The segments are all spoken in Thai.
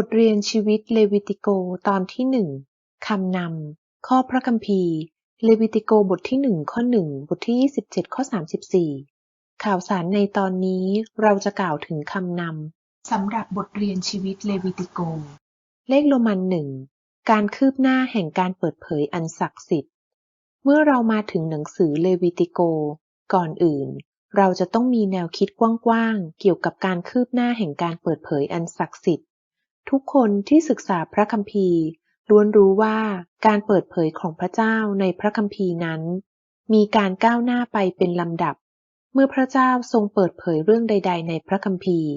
บทเรียนชีวิตเลวิติโกตอนที่หนึ่งคำนำข้อพระคัมภีร์ เลวิติโกบทที่หนึ่งข้อหนึ่งบทที่ยี่สิบเจ็ดข้อสามสิบสี่ข่าวสารในตอนนี้เราจะกล่าวถึงคำนำสำหรับบทเรียนชีวิตเลวิติโก เลขโรมันหนึ่งการคืบหน้าแห่งการเปิดเผยอันศักดิ์สิทธิ์ เมื่อเรามาถึงหนังสือเลวิติโก ก่อนอื่น เราจะต้องมีแนวคิดกว้างๆเกี่ยวกับการคืบหน้าแห่งการเปิดเผยอันศักดิ์สิทธิ์ ทุกคนที่ศึกษาพระคัมภีร์ ล้วนรู้ว่าการเปิดเผยของพระเจ้าในพระคัมภีร์นั้น มีการก้าวหน้าไปเป็นลำดับ เมื่อพระเจ้าทรงเปิดเผยเรื่องใด ๆ ในพระคัมภีร์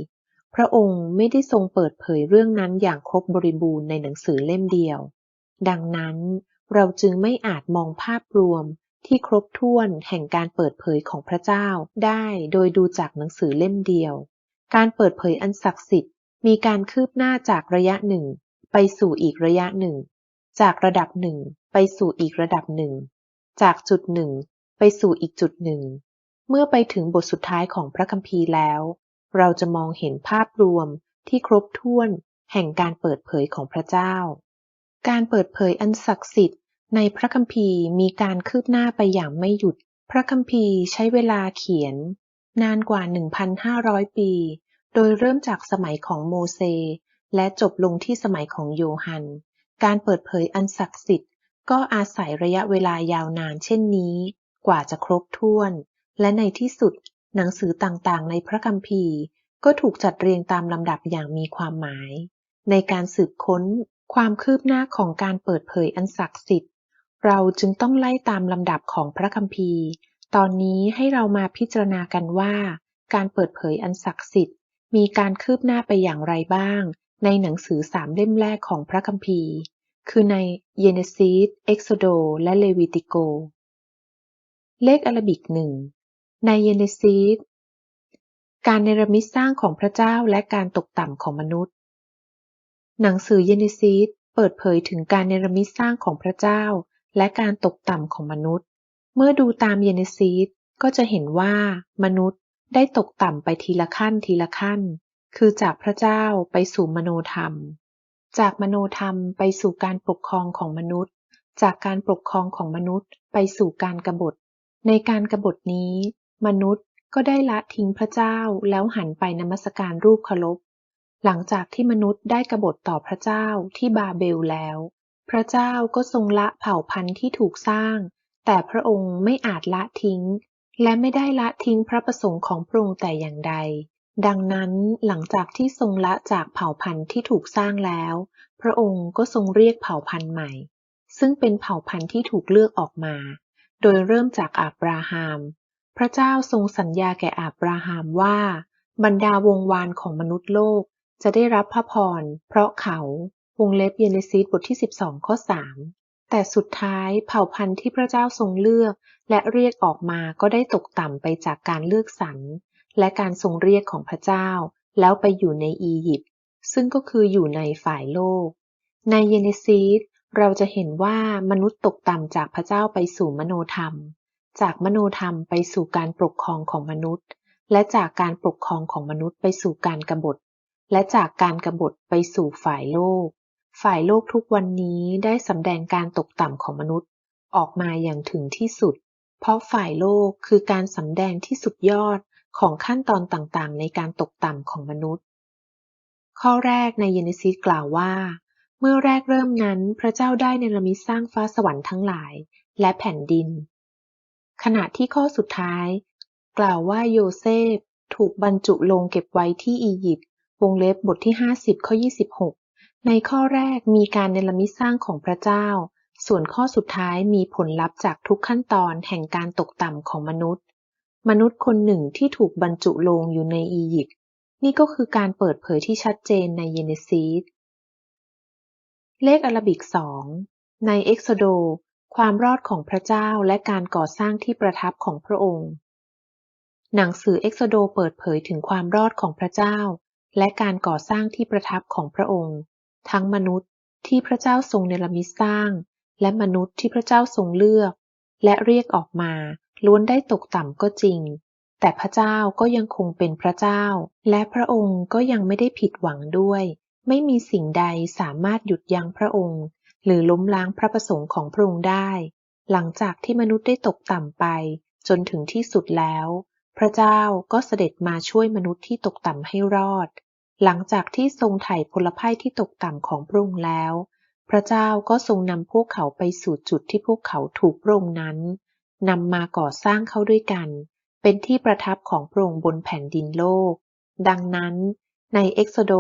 พระองค์ไม่ได้ทรงเปิดเผยเรื่องนั้นอย่างครบบริบูรณ์ในหนังสือเล่มเดียว ดังนั้นเราจึงไม่อาจมองภาพรวมที่ครบถ้วนแห่งการเปิดเผยของพระเจ้าได้โดยดูจากหนังสือเล่มเดียว การเปิดเผยอันศักดิ์สิทธิ์ มีการคืบหน้าจากระยะหนึ่งไปสู่อีกระยะหนึ่ง จากระดับหนึ่งไปสู่อีกระดับหนึ่ง จากจุดหนึ่งไปสู่อีกจุดหนึ่ง เมื่อไปถึงบทสุดท้ายของพระคัมภีร์แล้ว เราจะมองเห็นภาพรวมที่ครบถ้วนแห่งการเปิดเผยของพระเจ้า การเปิดเผยอันศักดิ์สิทธิ์ในพระคัมภีร์มีการคืบหน้าไปอย่างไม่หยุด พระคัมภีร์ใช้เวลาเขียน นานกว่า 1,500 ปี โดยเริ่มจากสมัยของโมเสสและจบลงที่สมัยของโยฮัน การเปิดเผยอันศักดิ์สิทธิ์ ก็อาศัยระยะเวลายาวนานเช่นนี้ กว่าจะครบถ้วน และในที่สุด หนังสือต่างๆ ในพระคัมภีร์ ก็ถูกจัดเรียงตามลำดับอย่างมีความหมาย ในการสืบค้นความคืบหน้าของการเปิดเผยอันศักดิ์สิทธิ์ เราจึงต้องไล่ตามลำดับของพระคัมภีร์ ตอนนี้ให้เรามาพิจารณากันว่า การเปิดเผยอันศักดิ์สิทธิ์ มีการคืบหน้าไปอย่างไรบ้าง ในหนังสือสามเล่มแรกของพระคัมภีร์ คือในเยเนซีสเอ็กโซโด และเลวิติโก เลขอารบิกหนึ่ง ในเยเนซีสการเนรมิตสร้างของพระเจ้าและการตกต่ำของมนุษย์ หนังสือเยเนซีสเปิดเผยถึงการเนรมิตสร้างของพระเจ้า และการตกต่ำของมนุษย์ เมื่อดูตามเยเนซีสก็จะเห็นว่ามนุษย์ ได้ตกต่ำไปทีละขั้นทีละขั้น คือจากพระเจ้าไปสู่มโนธรรม จากมโนธรรมไปสู่การปกครองของมนุษย์ จากการปกครองของมนุษย์ไปสู่การกบฏ ในการกบฏนี้ มนุษย์ก็ได้ละทิ้งพระเจ้าแล้วหันไปนมัสการรูปเคารพ หลังจากที่มนุษย์ได้กบฏต่อพระเจ้าที่บาเบลแล้ว พระเจ้าก็ทรงละเผ่าพันธุ์ที่ถูกสร้าง แต่พระองค์ไม่อาจละทิ้ง และไม่ได้ละทิ้งพระประสงค์ของพระองค์แต่อย่างใด ดังนั้นหลังจากที่ทรงละจากเผ่าพันธุ์ที่ถูกสร้างแล้ว พระองค์ก็ทรงเรียกเผ่าพันธุ์ใหม่ ซึ่งเป็นเผ่าพันธุ์ที่ถูกเลือกออกมา โดยเริ่มจากอับราฮัม พระเจ้าทรงสัญญาแก่อับราฮัมว่า บรรดาวงวานของมนุษย์โลกจะได้รับพระพร เพราะเขา วงเล็บเยเนซีสบทที่ 12 ข้อ 3 แต่สุดท้ายเผ่าพันธุ์ที่พระเจ้าทรงเลือก และเรียกออกมาก็ได้ตกต่ำไปจากการเลือกสรรและการทรงเรียกของพระเจ้า แล้วไปอยู่ในอียิปต์ซึ่งก็คืออยู่ในฝ่ายโลก ในเยเนซีสเราจะเห็นว่ามนุษย์ตกต่ำจากพระเจ้าไปสู่มโนธรรม จากมโนธรรมไปสู่การปกครองของมนุษย์ และจากการปกครองของมนุษย์ไปสู่การกรบฏ และจากการกรบฏไปสู่ฝ่ายโลก ฝ่ายโลกทุกวันนี้ได้สำแดงการตกต่ำของมนุษย์ออกมาอย่างถึงที่สุด เพราะฝ่ายโลกคือการสำแดงที่สุดยอดของขั้นตอนต่างๆ ในการตกต่ำของมนุษย์ ข้อแรกในเยเนซีสกล่าวว่า เมื่อแรกเริ่มนั้นพระเจ้าได้เนรมิตสร้างฟ้าสวรรค์ทั้งหลาย และแผ่นดิน ขณะที่ข้อสุดท้าย กล่าวว่าโยเซฟถูกบรรจุลงเก็บไว้ที่อียิปต์วงเล็บบทที่ 50ข้อ26 ในข้อแรกมีการเนรมิตสร้างของพระเจ้า ส่วนข้อสุดท้ายมีผลลัพธ์จากทุกขั้นตอนแห่งการตกต่ำของมนุษย์ มนุษย์คนหนึ่งที่ถูกบรรจุลงอยู่ในอียิปต์นี่ก็คือการเปิดเผยที่ชัดเจนในเยเนซีสเลขอารบิกสองในเอ็กโซโด ความรอดของพระเจ้าและการก่อสร้างที่ประทับของพระองค์ หนังสือเอ็กโซโดเปิดเผยถึงความรอดของพระเจ้า และการก่อสร้างที่ประทับของพระองค์ ทั้งมนุษย์ที่พระเจ้าทรงเนรมิตสร้าง และมนุษย์ที่พระเจ้าทรงเลือก และเรียกออกมา ล้วนได้ตกต่ำก็จริง แต่พระเจ้าก็ยังคงเป็นพระเจ้า และพระองค์ก็ยังไม่ได้ผิดหวังด้วย ไม่มีสิ่งใดสามารถหยุดยั้งพระองค์ หรือล้มล้างพระประสงค์ของพระองค์ได้ หลังจากที่มนุษย์ได้ตกต่ำไป จนถึงที่สุดแล้ว พระเจ้าก็เสด็จมาช่วยมนุษย์ที่ตกต่ำให้รอด หลังจากที่ทรงไถ่พลภัยที่ตกต่ำของพระองค์แล้ว พระเจ้าก็ทรงนำพวกเขาไปสู่จุดที่พวกเขาถูกพระองค์นั้นนำมาก่อสร้างเข้าด้วยกัน เป็นที่ประทับของพระองค์บนแผ่นดินโลก ดังนั้น ในเอ็กโซโด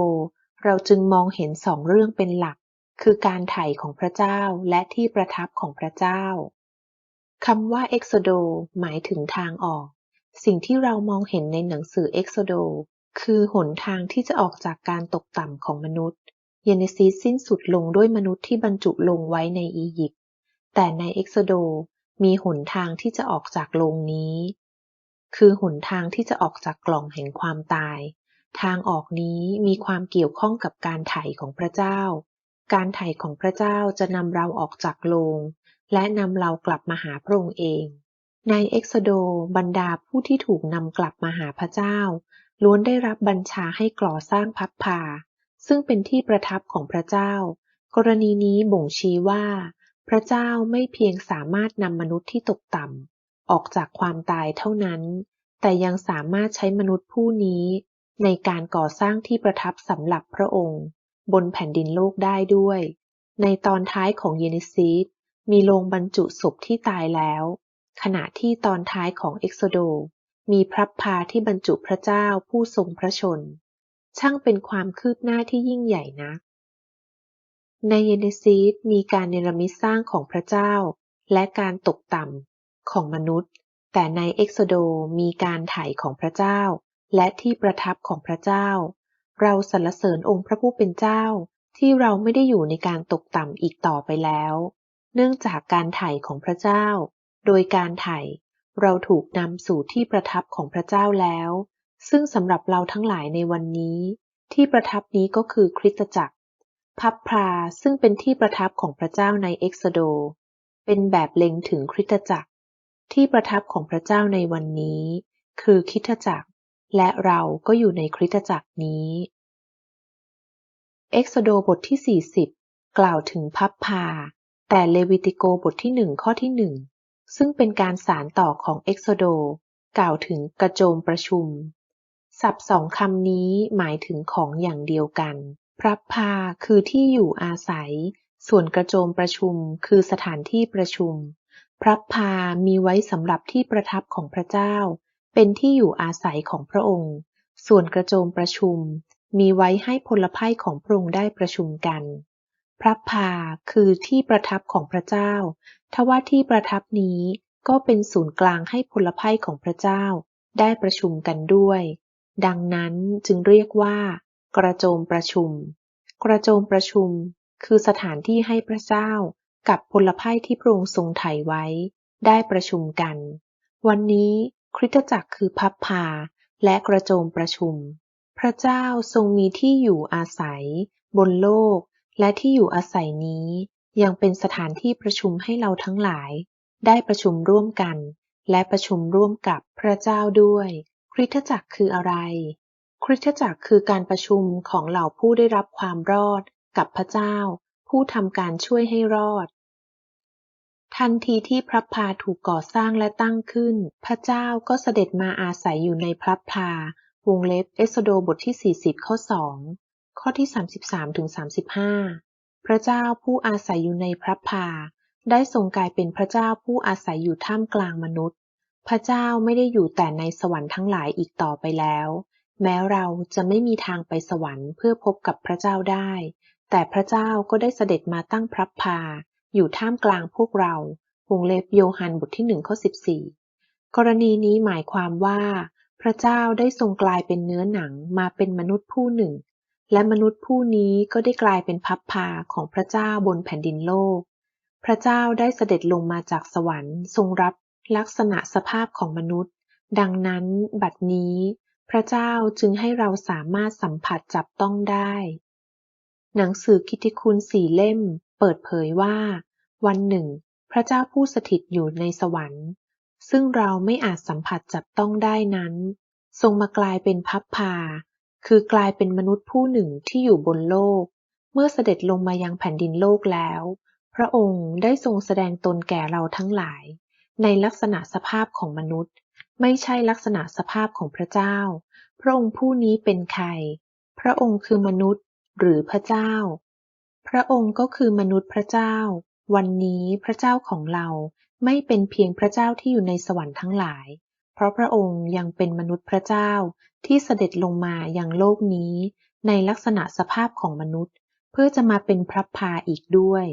เราจึงมองเห็นสองเรื่องเป็นหลัก คือการไถ่ของพระเจ้าและที่ประทับของพระเจ้าคำว่าเอ็กโซโดหมายถึงทางออก สิ่งที่เรามองเห็นในหนังสือเอ็กโซโด คือหนทางที่จะออกจากการตกต่ำของมนุษย์ เยเนซีสิ้นสุดลงด้วยมนุษย์ที่บรรจุลงไว้ในอียิปต์ แต่ในเอ็กโซโดมีหนทางที่จะออกจากโลงนี้ คือหนทางที่จะออกจากกล่องแห่งความตาย ทางออกนี้มีความเกี่ยวข้องกับการไถ่ของพระเจ้า การไถ่ของพระเจ้าจะนำเราออกจากโลง และนำเรากลับมาหาพระองค์เอง ในเอ็กโซโดบรรดาผู้ที่ถูกนำกลับมาหาพระเจ้า ล้วนได้รับบัญชาให้ก่อสร้างพับพา ซึ่งเป็นที่ประทับของพระเจ้า กรณีนี้บ่งชี้ว่า พระเจ้าไม่เพียงสามารถนำมนุษย์ที่ตกต่ำออกจากความตายเท่านั้น แต่ยังสามารถใช้มนุษย์ผู้นี้ ในการก่อสร้างที่ประทับสำหรับพระองค์ บนแผ่นดินโลกได้ด้วย ในตอนท้ายของเยเนซีสมีโรงบรรจุศพที่ตายแล้ว ขณะที่ตอนท้ายของเอ็กโซโด มีพระพาที่บรรจุพระเจ้าผู้ทรงพระชน ช่างเป็นความคืบหน้าที่ยิ่งใหญ่นัก ในเยเนซีสมีการเนรมิตสร้างของพระเจ้า และการตกต่ำของมนุษย์ แต่ในเอ็กโซโดมีการไถ่ของพระเจ้า และที่ประทับของพระเจ้า เราสรรเสริญองค์พระผู้เป็นเจ้าที่เราไม่ได้อยู่ในการตกต่ำอีกต่อไปแล้ว เนื่องจากการไถ่ของพระเจ้า โดยการไถ่ เราถูกนำสู่ที่ประทับของพระเจ้าแล้ว ซึ่งสำหรับเราทั้งหลายในวันนี้ ที่ประทับนี้ก็คือคริสตจักร พับพราซึ่งเป็นที่ประทับของพระเจ้าในเอ็กซโด เป็นแบบเล็งถึงคริสตจักร ที่ประทับของพระเจ้าในวันนี้ คือคริสตจักร และเราก็อยู่ในคริสตจักรนี้เอ็กซโดบทที่ 40 กล่าวถึงพับพาแต่เลวิติโกบทที่หนึ่งข้อที่หนึ่ง ซึ่งเป็นการสารต่อของเอ็กโซโด กล่าวถึงกระโจมประชุม ศัพท์สองคำนี้หมายถึงของอย่างเดียวกัน พระพาคือที่อยู่อาศัย ส่วนกระโจมประชุมคือสถานที่ประชุม พระพามีไว้สำหรับที่ประทับของพระเจ้า เป็นที่อยู่อาศัยของพระองค์ ส่วนกระโจมประชุม มีไว้ให้พลภัยของพระองค์ได้ประชุมกัน พระพาคือที่ประทับของพระเจ้า ทว่าที่ประทับนี้ก็เป็นศูนย์กลางให้พลภัยของพระเจ้าได้ประชุมกันด้วย ดังนั้นจึงเรียกว่า กระโจมประชุม กระโจมประชุม คือสถานที่ให้พระเจ้ากับพลภัยที่พระองค์ทรงไถ่ไว้ ได้ประชุมกัน วันนี้คริสตจักรคือพับพาและกระโจมประชุม พระเจ้าทรงมีที่อยู่อาศัย บนโลก และที่อยู่อาศัยนี้ยังเป็นสถานที่ประชุมให้เราทั้งหลาย ได้ประชุมร่วมกัน และประชุมร่วมกับพระเจ้าด้วย คริสตจักรคืออะไร คริสตจักรคือการประชุมของเหล่าผู้ได้รับความรอดกับพระเจ้า ผู้ทำการช่วยให้รอด ทันทีที่พระพาถูกก่อสร้างและตั้งขึ้น พระเจ้าก็เสด็จมาอาศัยอยู่ในพระพาวงเล็บเอสโดบทที่ 40 ข้อ 2 ข้อที่ 33ถึง35 พระเจ้าผู้อาศัยอยู่ในพระพา ได้ทรงกลายเป็นพระเจ้าผู้อาศัยอยู่ท่ามกลางมนุษย์ พระเจ้าไม่ได้อยู่แต่ในสวรรค์ทั้งหลายอีกต่อไปแล้ว แม้เราจะไม่มีทางไปสวรรค์เพื่อพบกับพระเจ้าได้ แต่พระเจ้าก็ได้เสด็จมาตั้งพระพา อยู่ท่ามกลางพวกเราวงเล็บโยฮันบทที่หนึ่งข้อสิบสี่กรณีนี้หมายความว่า พระเจ้าได้ทรงกลายเป็นเนื้อหนังมาเป็นมนุษย์ผู้หนึ่ง และมนุษย์ผู้นี้ก็ได้กลายเป็นพับพาของพระเจ้าบนแผ่นดินโลก พระเจ้าได้เสด็จลงมาจากสวรรค์ ทรงรับลักษณะสภาพของมนุษย์ ดังนั้นบัดนี้ พระเจ้าจึงให้เราสามารถสัมผัสจับต้องได้ หนังสือกิติคุณสี่เล่ม เปิดเผยว่า วันหนึ่ง พระเจ้าผู้สถิตอยู่ในสวรรค์ ซึ่งเราไม่อาจสัมผัสจับต้องได้นั้น ทรงมากลายเป็นพับพา คือกลายเป็นมนุษย์ผู้หนึ่งที่อยู่บนโลก เมื่อเสด็จลงมายังแผ่นดินโลกแล้ว พระองค์ได้ทรงแสดงตนแก่เราทั้งหลาย ในลักษณะสภาพของมนุษย์ ไม่ใช่ลักษณะสภาพของพระเจ้า พระองค์ผู้นี้เป็นใคร พระองค์คือมนุษย์หรือพระเจ้า พระองค์ก็คือมนุษย์พระเจ้า วันนี้พระเจ้าของเราไม่เป็นเพียงพระเจ้าที่อยู่ในสวรรค์ทั้งหลาย เพราะพระองค์ยังเป็นมนุษย์พระเจ้า ที่เสด็จลงมายังโลกนี้ในลักษณะสภาพของมนุษย์ เพื่อจะมาเป็นพระพาอีกด้วย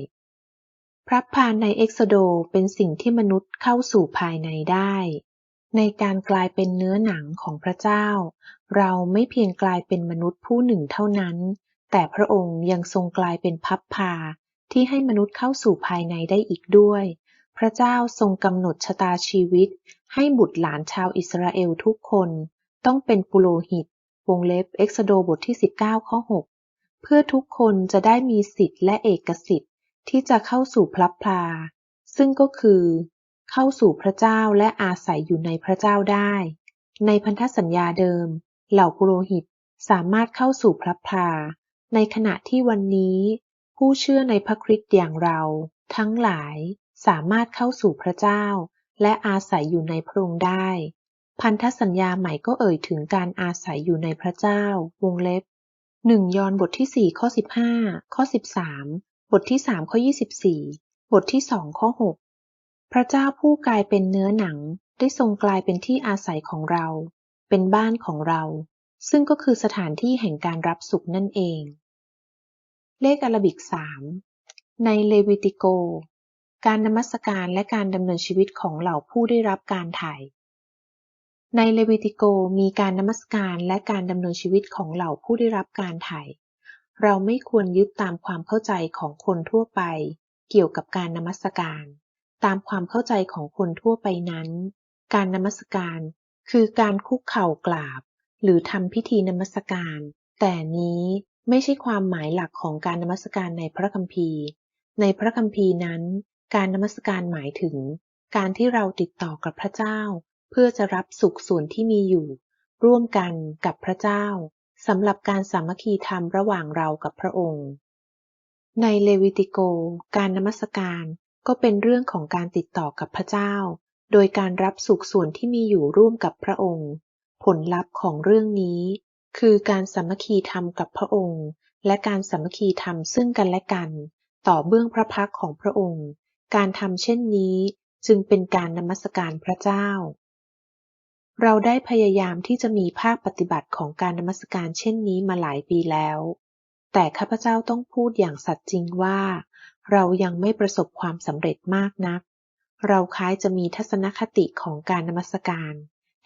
พระพาในเอ็กโซโดเป็นสิ่งที่มนุษย์เข้าสู่ภายในได้ ในการกลายเป็นเนื้อหนังของพระเจ้า เราไม่เพียงกลายเป็นมนุษย์ผู้หนึ่งเท่านั้น แต่พระองค์ยังทรงกลายเป็นพับพาที่ให้มนุษย์เข้าสู่ภายในได้อีกด้วย พระเจ้าทรงกำหนดชะตาชีวิต ให้บุตรหลานชาวอิสราเอลทุกคน ต้องเป็นปุโรหิต วงเล็บเอ็กซโดบทที่19ข้อ6เพื่อทุกคนจะได้มีสิทธิและเอกสิทธิ์ที่จะเข้าสู่พลับพลา ซึ่งก็คือ เข้าสู่พระเจ้าและอาศัยอยู่ในพระเจ้าได้ ในพันธสัญญาเดิม เหล่าปุโรหิตสามารถเข้าสู่พลับพลา ในขณะที่วันนี้ ผู้เชื่อในพระคริสต์อย่างเรา ทั้งหลายสามารถเข้าสู่พระเจ้า และอาศัยอยู่ในพระองค์ได้ พันธสัญญาใหม่ก็เอ่ยถึงการอาศัยอยู่ในพระเจ้า วงเล็บหนึ่งยอห์นบทที่สี่ข้อสิบห้าข้อสิบสามบทที่สามข้อยี่สิบสี่บทที่สองข้อหกพระเจ้าผู้กลายเป็นเนื้อหนัง ได้ทรงกลายเป็นที่อาศัยของเรา เป็นบ้านของเรา ซึ่งก็คือสถานที่แห่งการรับสุขนั่นเอง เลขอารบิกสามในเลวิติโก การนมัสการและการดำเนินชีวิตของเหล่าผู้ได้รับการถ่าย ในเลวิติโกมีการนมัสการและการดำเนินชีวิตของเหล่าผู้ได้รับการไถ่เราไม่ควรยึดตามความเข้าใจของคนทั่วไป เกี่ยวกับการนมัสการ ตามความเข้าใจของคนทั่วไปนั้น การนมัสการคือการคุกเข่ากราบ หรือทำพิธีนมัสการ แต่นี้ไม่ใช่ความหมายหลักของการนมัสการในพระคัมภีร์ ในพระคัมภีร์นั้น การนมัสการหมายถึง การที่เราติดต่อกับพระเจ้า พื่อจะรับสุขส่วนที่มีอยู่ ร่วมกันกับพระเจ้าสำหรับการสามัคคีธรรมระหว่างเรากับพระองค์ ในเลวิติโก การนมัสการก็เป็นเรื่องของการติดต่อกับพระเจ้า โดยการรับสุขส่วนที่มีอยู่ร่วมกับพระองค์ ผลลัพธ์ของเรื่องนี้ คือการสามัคคีธรรมกับพระองค์ และการสามัคคีธรรมซึ่งกันและกัน ต่อเบื้องพระพักของพระองค์ การทำเช่นนี้จึงเป็นการนมัสการพระเจ้า เราได้พยายามที่จะมีภาคปฏิบัติของการนมัสการเช่นนี้มาหลายปีแล้ว แต่ข้าพเจ้าต้องพูดอย่างสัตย์จริงว่า เรายังไม่ประสบความสำเร็จมากนัก เราคล้ายจะมีทัศนคติของการนมัสการ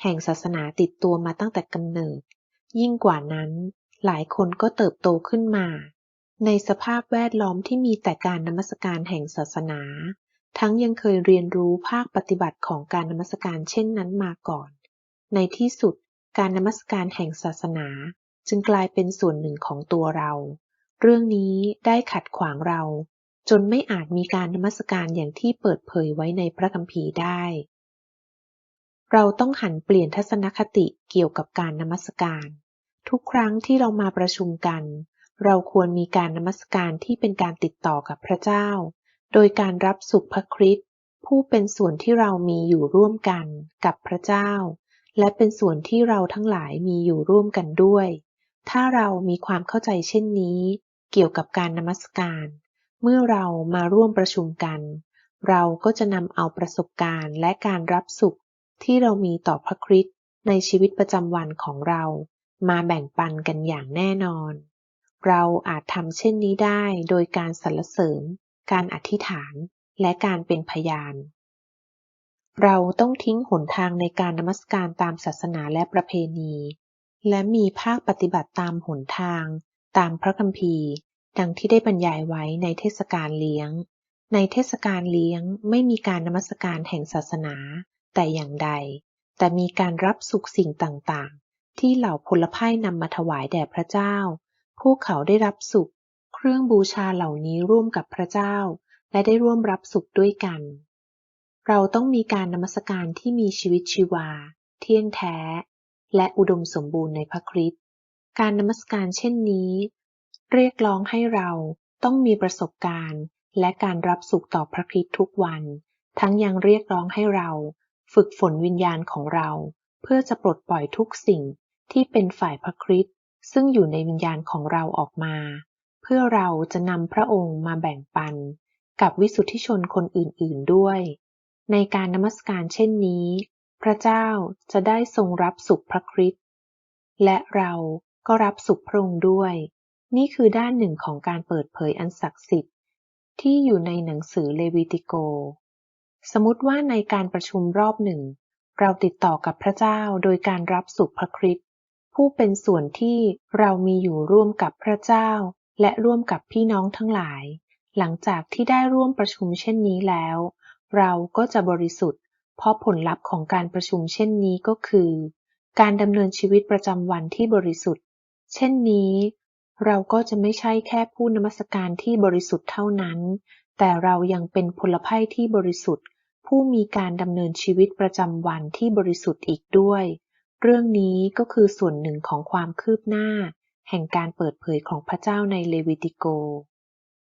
แห่งศาสนาติดตัวมาตั้งแต่กำเนิด ยิ่งกว่านั้น หลายคนก็เติบโตขึ้นมา ในสภาพแวดล้อมที่มีแต่การนมัสการแห่งศาสนา ทั้งยังเคยเรียนรู้ภาคปฏิบัติของการนมัสการเช่นนั้นมาก่อน ในที่สุดการนมัสการแห่งศาสนาจึงกลายเป็นส่วนหนึ่งของตัวเรา เรื่องนี้ได้ขัดขวางเรา จนไม่อาจมีการนมัสการอย่างที่เปิดเผยไว้ในพระคัมภีร์ได้ เราต้องหันเปลี่ยนทัศนคติเกี่ยวกับการนมัสการ ทุกครั้งที่เรามาประชุมกัน เราควรมีการนมัสการที่เป็นการติดต่อกับพระเจ้า โดยการรับสุขพระคริสต์ผู้เป็นส่วนที่เรามีอยู่ร่วมกันกับพระเจ้า และเป็นส่วนที่เราทั้งหลายมีอยู่ร่วมกันด้วย ถ้าเรามีความเข้าใจเช่นนี้ เกี่ยวกับการนมัสการ เมื่อเรามาร่วมประชุมกัน เราก็จะนำเอาประสบการณ์และการรับสุขที่เรามีต่อพระคริสต์ในชีวิตประจำวันของเรา มาแบ่งปันกันอย่างแน่นอน เราอาจทำเช่นนี้ได้โดยการสรรเสริญ การอธิษฐาน และการเป็นพยาน เราต้องทิ้งหนทางในการนมัสการตามศาสนาและประเพณี และมีภาคปฏิบัติตามหนทาง ตามพระคัมภีร์ ดังที่ได้บรรยายไว้ในเทศกาลเลี้ยง ในเทศกาลเลี้ยงไม่มีการนมัสการแห่งศาสนา แต่อย่างใด แต่มีการรับสุขสิ่งต่างๆ ที่เหล่าพลพ่ายนำมาถวายแด่พระเจ้า พวกเขาได้รับสุข เครื่องบูชาเหล่านี้ร่วมกับพระเจ้า และได้ร่วมรับสุขด้วยกัน เราต้องมีการนมัสการที่มีชีวิตชีวา เที่ยงแท้ และอุดมสมบูรณ์ในพระคริสต์การนมัสการเช่นนี้ เรียกร้องให้เราต้องมีประสบการณ์ และการรับสุขต่อพระคริสต์ทุกวัน ทั้งยังเรียกร้องให้เรา ฝึกฝนวิญญาณของเรา เพื่อจะปลดปล่อยทุกสิ่งที่เป็นฝ่ายพระคริสต์ซึ่งอยู่ในวิญญาณของเราออกมา เพื่อเราจะนำพระองค์มาแบ่งปัน กับวิสุทธิชนคนอื่นๆด้วย ในการนมัสการเช่นนี้ พระเจ้าจะได้ทรงรับสุขพระคริสต์และเราก็รับสุขพระองค์ด้วย นี่คือด้านหนึ่งของการเปิดเผยอันศักดิ์สิทธิ์ ที่อยู่ในหนังสือเลวีติโก สมมติว่าในการประชุมรอบหนึ่ง เราติดต่อกับพระเจ้าโดยการรับสุขพระคริสต์ผู้เป็นส่วนที่เรามีอยู่ร่วมกับพระเจ้า และร่วมกับพี่น้องทั้งหลาย หลังจากที่ได้ร่วมประชุมเช่นนี้แล้ว เราก็จะบริสุทธิ์ เพราะผลลัพธ์ของการประชุมเช่นนี้ก็คือ การดำเนินชีวิตประจำวันที่บริสุทธิ์ เช่นนี้ เราก็จะไม่ใช่แค่ผู้นมัสการที่บริสุทธิ์เท่านั้น แต่เรายังเป็นพลไพ่ที่บริสุทธิ์ ผู้มีการดำเนินชีวิตประจำวันที่บริสุทธิ์อีกด้วย เรื่องนี้ก็คือส่วนหนึ่งของความคืบหน้า แห่งการเปิดเผยของพระเจ้าในเลวิติโก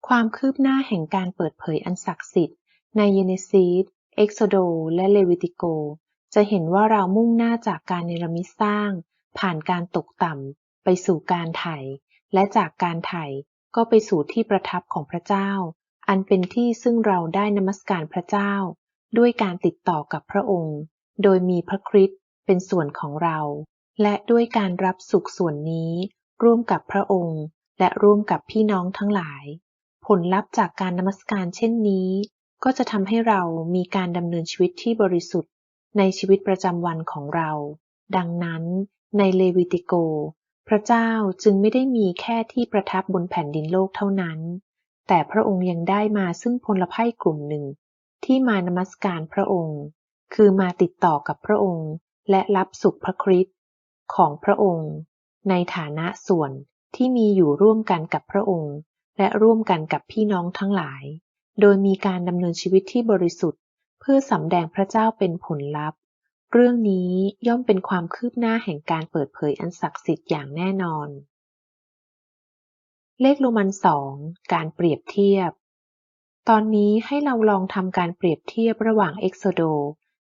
ความคืบหน้าแห่งการเปิดเผยอันศักดิ์สิทธิ์ ในเยเนซีส เอ็กโซโด และเลวิติโก จะเห็นว่าเรามุ่งหน้าจากการเนรมิตสร้าง ผ่านการตกต่ำ ไปสู่การไถ่ และจากการไถ่ก็ไปสู่ที่ประทับของพระเจ้า อันเป็นที่ซึ่งเราได้นมัสการพระเจ้า ด้วยการติดต่อกับพระองค์ โดยมีพระคริสต์เป็นส่วนของเรา และด้วยการรับสุขส่วนนี้ ร่วมกับพระองค์ และร่วมกับพี่น้องทั้งหลาย ผลลัพธ์จากการนมัสการเช่นนี้ ก็จะทำให้เรามีการดำเนินชีวิตที่บริสุทธิ์ในชีวิตประจำวันของเรา ดังนั้นในเลวิติโก พระเจ้าจึงไม่ได้มีแค่ที่ประทับบนแผ่นดินโลกเท่านั้น แต่พระองค์ยังได้มาซึ่งพลไพ่กลุ่มหนึ่ง ที่มานมัสการพระองค์ คือมาติดต่อกับพระองค์ และรับสุขพระคริสต์ของพระองค์ ในฐานะส่วนที่มีอยู่ร่วมกันกับพระองค์ และร่วมกันกับพี่น้องทั้งหลาย โดยมีการดำเนินชีวิตที่บริสุทธิ์ เพื่อสำแดงพระเจ้าเป็นผลลัพธ์ เรื่องนี้ย่อมเป็นความคืบหน้าแห่งการเปิดเผยอันศักดิ์สิทธิ์อย่างแน่นอน เลขโรมันสองการเปรียบเทียบ ตอนนี้ให้เราลองทำการเปรียบเทียบระหว่างเอ็กโซโด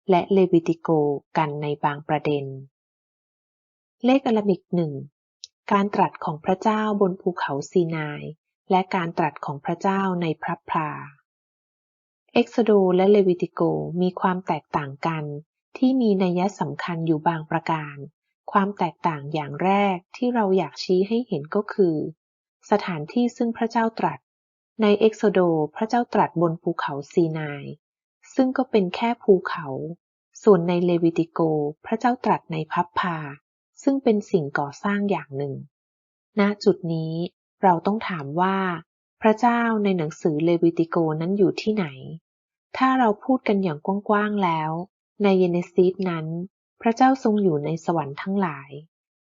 และเลวิติโกกันในบางประเด็น เลขอลามิกหนึ่งการตรัสของพระเจ้าบนภูเขาซีนาย และการตรัสของพระเจ้าในพระพลา เอ็กซโดและเลวิติโกมีความแตกต่างกันที่มีนัยสำคัญอยู่บางประการ ความแตกต่างอย่างแรกที่เราอยากชี้ให้เห็นก็คือ สถานที่ซึ่งพระเจ้าตรัส ในเอ็กโซโดพระเจ้าตรัสบนภูเขาซีนาย ซึ่งก็เป็นแค่ภูเขา ส่วนในเลวิติโกพระเจ้าตรัสในพับพา ซึ่งเป็นสิ่งก่อสร้างอย่างหนึ่ง ณ จุดนี้เราต้องถามว่า พระเจ้าในหนังสือเลวิติโกนั้นอยู่ที่ไหน ถ้าเราพูดกันอย่างกว้างๆแล้ว ในเยเนซีสนั้น พระเจ้าทรงอยู่ในสวรรค์ทั้งหลาย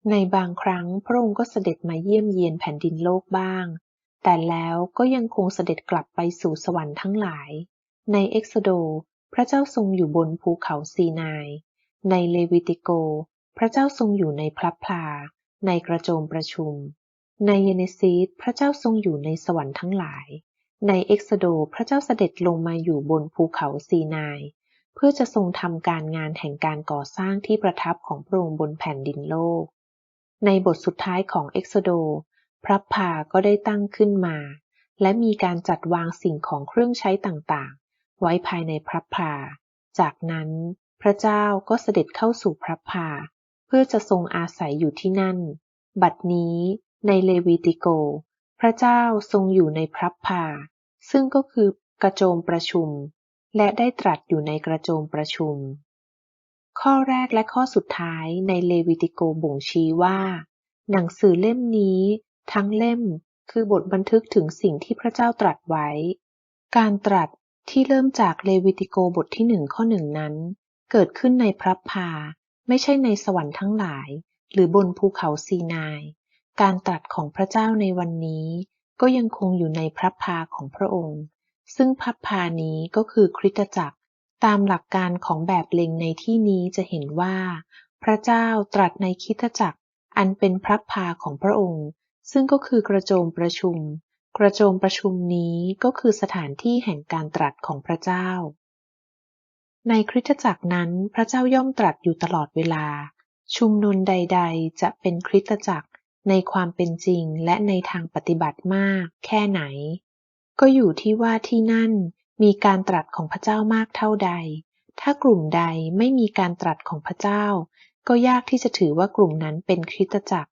ในบางครั้งพระองค์ก็เสด็จมาเยี่ยมเยียนแผ่นดินโลกบ้าง แต่แล้วก็ยังคงเสด็จกลับไปสู่สวรรค์ทั้งหลาย ในเอ็กซโด พระเจ้าทรงอยู่บนภูเขาซีนาย ในเลวิติโก พระเจ้าทรงอยู่ในพลับพลา ในกระโจมประชุม ในเยเนซีสพระเจ้าทรงอยู่ในสวรรค์ทั้งหลาย ในเอ็กซโด พระเจ้าเสด็จลงมาอยู่บนภูเขาซีนาย เพื่อจะทรงทำการงานแห่งการก่อสร้างที่ประทับของพระองค์บนแผ่นดินโลก ในบทสุดท้ายของเอ็กซโด พระพาก็ได้ตั้งขึ้นมา และมีการจัดวางสิ่งของเครื่องใช้ต่างๆ ไว้ภายในพระพา จากนั้นพระเจ้าก็เสด็จเข้าสู่พระพา เพื่อจะทรงอาศัยอยู่ที่นั่น บัดนี้ในเลวีติโก พระเจ้าทรงอยู่ในพระพาซึ่งก็คือกระโจมประชุม และได้ตรัสอยู่ในกระโจมประชุม ข้อแรกและข้อสุดท้ายในเลวิติโกบ่งชี้ว่า หนังสือเล่มนี้ทั้งเล่มคือบทบันทึกถึงสิ่งที่พระเจ้าตรัสไว้ การตรัสที่เริ่มจากเลวิติโกบทที่หนึ่งข้อหนึ่งนั้น เกิดขึ้นในพระพา ไม่ใช่ในสวรรค์ทั้งหลาย หรือบนภูเขาซีนาย การตรัสของพระเจ้าในวันนี้ ก็ยังคงอยู่ในพระพาของพระองค์ ซึ่งพระพานี้ก็คือคริสตจักร ตามหลักการของแบบเล็งในที่นี้จะเห็นว่า พระเจ้าตรัสในคริสตจักร อันเป็นพระพาของพระองค์ ซึ่งก็คือกระโจมประชุม กระโจมประชุมนี้ก็คือสถานที่แห่งการตรัสของพระเจ้า ในคริสตจักรนั้นพระเจ้าย่อมตรัสอยู่ตลอดเวลา ชุมนุมใด ๆ จะเป็นคริสตจักร ในความเป็นจริงและในทางปฏิบัติมาก แค่ไหน ก็อยู่ที่ว่าที่นั่นมีการตรัสของพระเจ้ามากเท่าใด ถ้ากลุ่มใดไม่มีการตรัสของพระเจ้า ก็ยากที่จะถือว่ากลุ่มนั้นเป็นคริสตจักร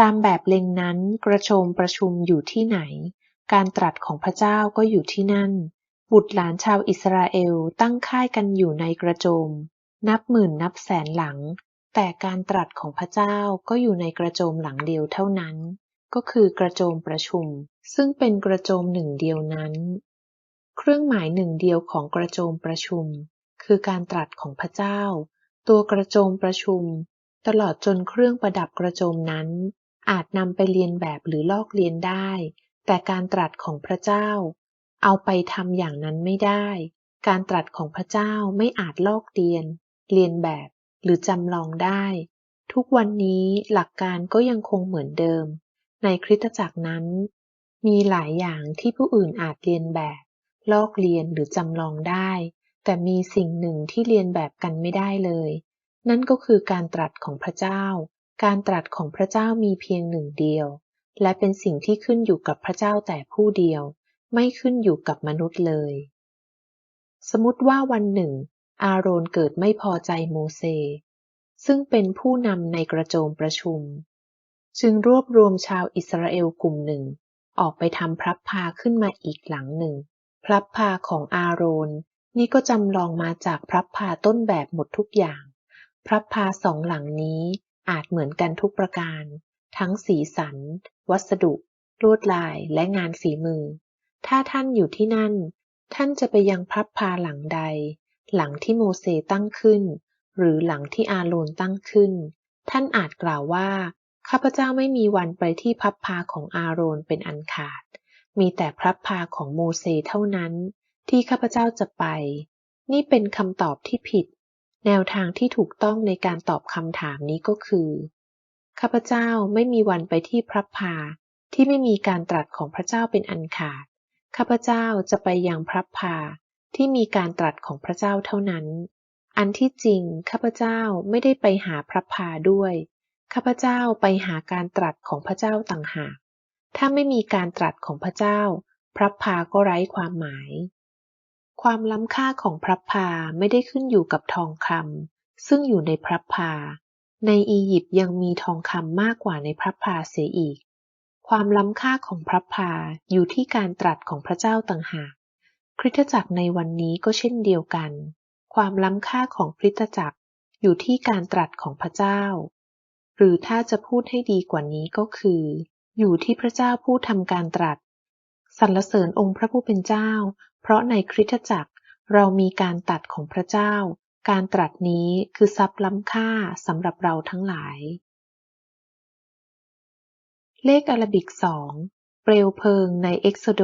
ตามแบบเล็งนั้นกระโชมประชุมอยู่ที่ไหน การตรัสของพระเจ้าก็อยู่ที่นั่น บุตรหลานชาวอิสราเอลตั้งค่ายกันอยู่ในกระโจม นับหมื่นนับแสนหลัง แต่การตรัสของพระเจ้าก็อยู่ในกระโจมหลังเดียวเท่านั้น ก็คือกระโจมประชุม ซึ่งเป็นกระโจมหนึ่งเดียวนั้น เครื่องหมายหนึ่งเดียวของกระโจมประชุม คือการตรัสของพระเจ้า ตัวกระโจมประชุม ตลอดจนเครื่องประดับกระโจมนั้น อาจนำไปเรียนแบบหรือลอกเลียนได้ แต่การตรัสของพระเจ้า เอาไปทำอย่างนั้นไม่ได้ การตรัสของพระเจ้าไม่อาจลอกเลียน เรียนแบบ หรือจำลองได้ ทุกวันนี้หลักการก็ยังคงเหมือนเดิม ในคริสตจักรนั้น มีหลายอย่างที่ผู้อื่นอาจเรียนแบบ ลอกเลียนหรือจำลองได้ แต่มีสิ่งหนึ่งที่เรียนแบบกันไม่ได้เลย นั่นก็คือการตรัสของพระเจ้า การตรัสของพระเจ้ามีเพียงหนึ่งเดียว และเป็นสิ่งที่ขึ้นอยู่กับพระเจ้าแต่ผู้เดียว ไม่ขึ้นอยู่กับมนุษย์เลย สมมติว่าวันหนึ่ง อาโรนเกิดไม่พอใจโมเสสซึ่งเป็นผู้นำในกระโจมประชุม จึงรวบรวมชาวอิสราเอลกลุ่มหนึ่ง ออกไปทำพระพาขึ้นมาอีกหลังหนึ่งพระพาของอาโรนนี่ก็จำลองมาจากพระพาต้นแบบหมดทุกอย่างพระพาสองหลังนี้อาจเหมือนกันทุกประการ ทั้งสีสัน วัสดุ ลวดลายและงานฝีมือ ถ้าท่านอยู่ที่นั่น ท่านจะไปยังพระพาหลังใด หลังที่โมเสตั้งขึ้น หรือหลังที่อาโรนตั้งขึ้น ท่านอาจกล่าวว่า ข้าพเจ้าไม่มีวันไปที่พับพาของอาโรนเป็นอันขาด มีแต่พระพาของโมเสเท่านั้น ที่ข้าพเจ้าจะไป นี่เป็นคำตอบที่ผิด แนวทางที่ถูกต้องในการตอบคำถามนี้ก็คือข้าพเจ้าไม่มีวันไปที่พระพาที่ไม่มีการตรัสของพระเจ้าเป็นอันขาด ข้าพเจ้าจะไปยังพระพา ที่มีการตรัสของพระเจ้าเท่านั้น อันที่จริงข้าพเจ้าไม่ได้ไปหาพระพาด้วย ข้าพเจ้าไปหาการตรัสของพระเจ้าต่างหาก ถ้าไม่มีการตรัสของพระเจ้า พระพาก็ไร้ความหมาย ความล้ำค่าของพระพาไม่ได้ขึ้นอยู่กับทองคำซึ่งอยู่ในพระพา ในอียิปต์ยังมีทองคำมากกว่าในพระพาเสียอีก ความล้ำค่าของพระพาอยู่ที่การตรัสของพระเจ้าต่างหาก คริสตจักรในวันนี้ก็เช่นเดียวกัน ความล้ำค่าของคริสตจักรอยู่ที่การตรัสของพระเจ้า หรือถ้าจะพูดให้ดีกว่านี้ก็คือ อยู่ที่พระเจ้าผู้ทำการตรัสสรรเสริญองค์พระผู้เป็นเจ้า เพราะในคริสตจักรเรามีการตัดของพระเจ้า การตรัสนี้คือทรัพย์ล้ำค่าสำหรับเราทั้งหลาย เลขอารบิกสองเปลวเพลิงในเอ็กโซโด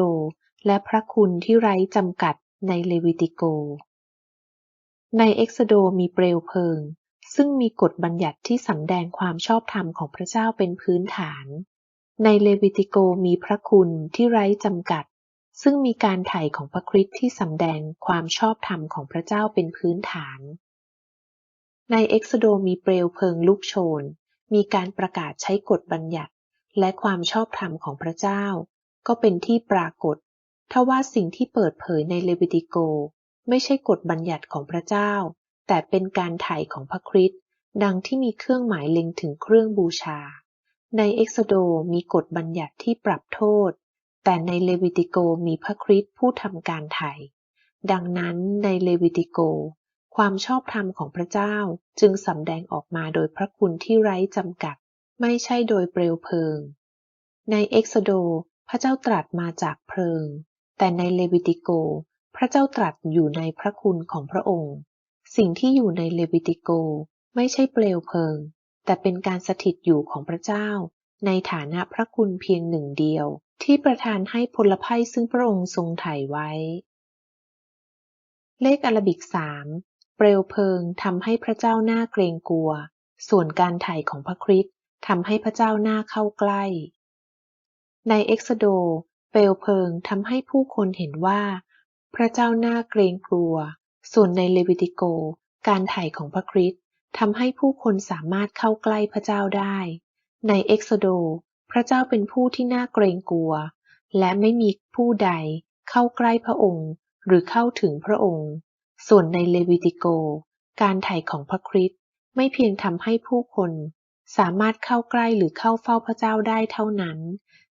และพระคุณที่ไร้จำกัดในเลวิติโก ในเอ็กซโดมีเปลวเพลิง ซึ่งมีกฎบัญญัติที่สำแดงความชอบธรรมของพระเจ้าเป็นพื้นฐาน ในเลวิติโกมีพระคุณที่ไร้จำกัด ซึ่งมีการไถ่ของพระคริสต์ที่สำแดงความชอบธรรมของพระเจ้าเป็นพื้นฐาน ในเอ็กซโดมีเปลวเพลิงลุกโชน มีการประกาศใช้กฎบัญญัติ และความชอบธรรมของพระเจ้า ก็เป็นที่ปรากฏ ทว่าสิ่งที่เปิดเผยในเลวิติโก ไม่ใช่กฎบัญญัติของพระเจ้า แต่เป็นการไถ่ของพระคริสต์ดังที่มีเครื่องหมายเล็งถึงเครื่องบูชา ในเอ็กซโดมีกฎบัญญัติที่ปรับโทษ แต่ในเลวิติโกมีพระคริสต์ผู้ทำการไถ่ดังนั้นในเลวิติโก ความชอบธรรมของพระเจ้าจึงสำแดงออกมาโดยพระคุณที่ไร้จำกัด ไม่ใช่โดยเปลวเพลิง ในเอ็กซโด พระเจ้าตรัสมาจากเพลิง แต่ในเลวิติโก พระเจ้าตรัสอยู่ในพระคุณของพระองค์ สิ่งที่อยู่ในเลวิติโกไม่ใช่เปลวเพลิง แต่เป็นการสถิตอยู่ของพระเจ้า ในฐานะพระคุณเพียงหนึ่งเดียว ที่ประทานให้พลภัยซึ่งพระองค์ทรงไถ่ไว้ เลขอารบิกสามเปลวเพลิงทำให้พระเจ้าหน่าเกรงกลัว ส่วนการไถ่ของพระคริสต์ทำให้พระเจ้าหน้าเข้าใกล้ ในเอ็กซโด เปลวเพลิงทำให้ผู้คนเห็นว่า พระเจ้าน้าเกรงกลัว ส่วนในเลวิติโก การไถ่ของพระคริสต์ทำให้ผู้คนสามารถเข้าใกล้พระเจ้าได้ ในเอ็กโซโด พระเจ้าเป็นผู้ที่น่าเกรงกลัว และไม่มีผู้ใดเข้าใกล้พระองค์ หรือเข้าถึงพระองค์ ส่วนในเลวิติโก การไถ่ของพระคริสต์ไม่เพียงทำให้ผู้คน สามารถเข้าใกล้หรือเข้าเฝ้าพระเจ้าได้เท่านั้น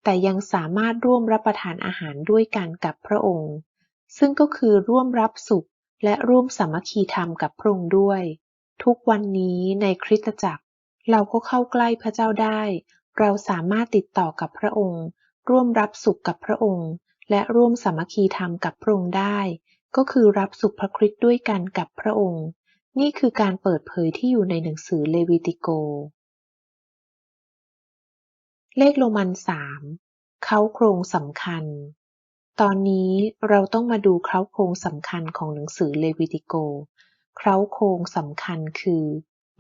แต่ยังสามารถร่วมรับประทานอาหารด้วยกันกับพระองค์ ซึ่งก็คือร่วมรับสุขและร่วมสามัคคีธรรมกับพระองค์ด้วย ทุกวันนี้ในคริสตจักร เราก็เข้าใกล้พระเจ้าได้ เราสามารถติดต่อกับพระองค์ ร่วมรับสุขกับพระองค์ และร่วมสามัคคีธรรมกับพระองค์ได้ ก็คือรับสุขพระคริสต์ด้วยกันกับพระองค์ นี่คือการเปิดเผยที่อยู่ในหนังสือเลวีติโก เลขโรมันสามเค้าโครงสำคัญ ตอนนี้เราต้องมาดูเค้าโครงสำคัญของหนังสือเลวีติโกเค้าโครงสำคัญคือ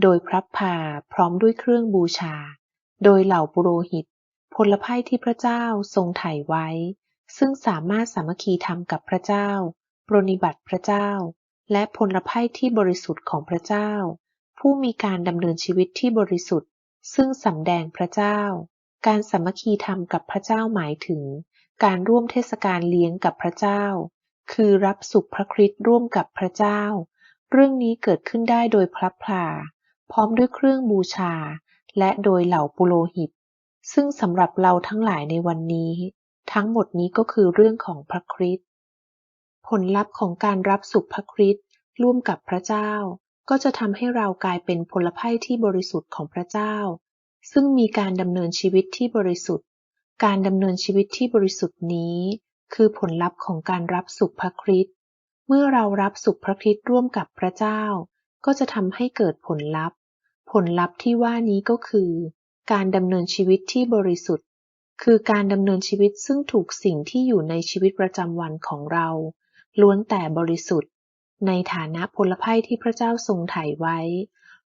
โดยพระพาพร้อมด้วยเครื่องบูชา โดยเหล่าปุโรหิต พลไพ่ที่พระเจ้าทรงไถ่ไว้ ซึ่งสามารถสามัคคีธรรมกับพระเจ้า ปรนิบัติพระเจ้า และพลไพ่ที่บริสุทธิ์ของพระเจ้า ผู้มีการดำเนินชีวิตที่บริสุทธิ์ ซึ่งสำแดงพระเจ้า การสามัคคีธรรมกับพระเจ้าหมายถึง การร่วมเทศกาลเลี้ยงกับพระเจ้า คือรับสุขพระคริสต์ร่วมกับพระเจ้า เรื่องนี้เกิดขึ้นได้โดยพลับพลา พร้อมด้วยเครื่องบูชา และโดยเหล่าปุโรหิต ซึ่งสำหรับเราทั้งหลายในวันนี้ ทั้งหมดนี้ก็คือเรื่องของพระคริสต์ผลลัพธ์ของการรับสุขพระคริสต์ร่วมกับพระเจ้า ก็จะทำให้เรากลายเป็นพลไพ่ที่บริสุทธิ์ของพระเจ้า ซึ่งมีการดำเนินชีวิตที่บริสุทธิ์ การดำเนินชีวิตที่บริสุทธิ์นี้ คือผลลัพธ์ของการรับสุขพระคริสต์เมื่อเรารับสุขพระคริสต์ร่วมกับพระเจ้า ก็จะทำให้เกิดผลลัพธ์ ผลลัพธ์ที่ว่านี้ก็คือ การดำเนินชีวิตที่บริสุทธิ์ คือการดำเนินชีวิตซึ่งถูกสิ่งที่อยู่ในชีวิตประจำวันของเรา ล้วนแต่บริสุทธิ์ ในฐานะพลไพ่ที่พระเจ้าทรงไถ่ไว้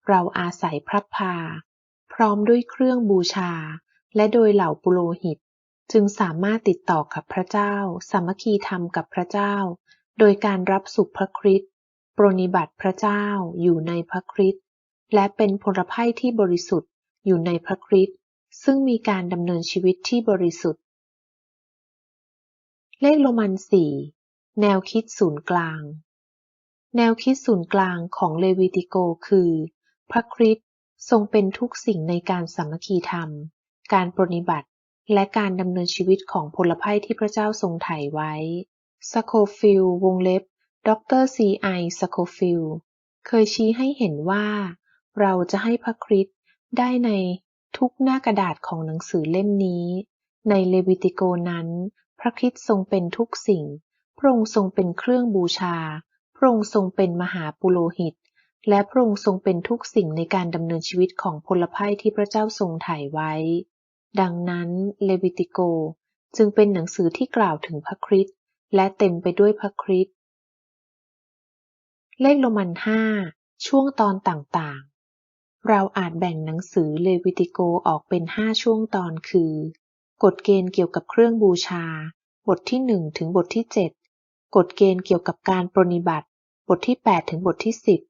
เราอาศัยพระพา พร้อมด้วยเครื่องบูชา และโดยเหล่าปุโรหิต จึงสามารถติดต่อกับพระเจ้า สามัคคีธรรมกับพระเจ้า โดยการรับสุขพระคริสต์ปรนิบัติพระเจ้าอยู่ในพระคริสต์และเป็นพลไพ่ที่บริสุทธิ์อยู่ในพระคริสต์ซึ่งมีการดำเนินชีวิตที่บริสุทธิ์ เลขโรมันสี่แนวคิดศูนย์กลาง แนวคิดศูนย์กลางของเลวีติโกคือ พระคริสต์ ทรงเป็นทุกสิ่งในการสามัคคีธรรม การปรนนิบัติ และการดำเนินชีวิตของพลไพ่ที่พระเจ้าทรงไถ่ไว้ สโคฟิลวงเล็บ ดรซีไอสโคฟิลเคยชี้ให้เห็นว่า เราจะให้พระคริสต์ได้ในทุกหน้ากระดาษของหนังสือเล่มนี้ ในเลวิติโกนั้น พระคริสต์ทรงเป็นทุกสิ่ง พระองค์ทรงเป็นเครื่องบูชา พระองค์ทรงเป็นมหาปุโรหิต และพระองค์ทรงเป็นทุกสิ่งในการดำเนินชีวิตของพลไพ่ที่พระเจ้าทรงไถ่ไว้ ดังนั้นเลวิติโกจึงเป็นหนังสือที่กล่าวถึงพระคริสต์และเต็มไปด้วยพระคริสต์เลขโรมันห้าช่วงตอนต่างๆ เราอาจแบ่งหนังสือเลวิติโกออกเป็นห้าช่วงตอนคือ กฎเกณฑ์เกี่ยวกับเครื่องบูชา บทที่หนึ่งถึงบทที่เจ็ดกฎเกณฑ์เกี่ยวกับการปรนนิบัติ บทที่แปดถึงบทที่สิบ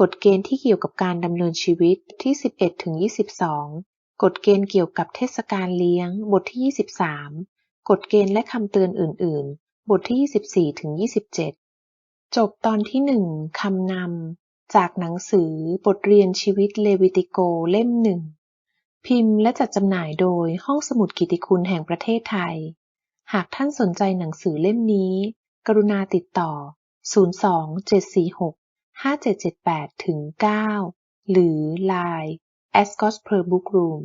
กฎเกณฑ์ที่เกี่ยวกับการดำเนินชีวิตที่สิบเอ็ดถึงยี่สิบสองกฎเกณฑ์เกี่ยวกับเทศกาลเลี้ยง บทที่ยี่สิบสามกฎเกณฑ์และคำเตือนอื่น ๆ บทที่ยี่สิบสี่ถึงยี่สิบเจ็ดจบตอนที่หนึ่งคำนำ จากหนังสือบทเรียนชีวิตเลวิติโกเล่มหนึ่ง พิมพ์และจัดจำหน่ายโดยห้องสมุดกิติคุณแห่งประเทศไทย หากท่านสนใจหนังสือเล่มนี้ กรุณาติดต่อ 02-746 02-746-5778-9 หรือ Line a s c o t p e r b o o k r o o m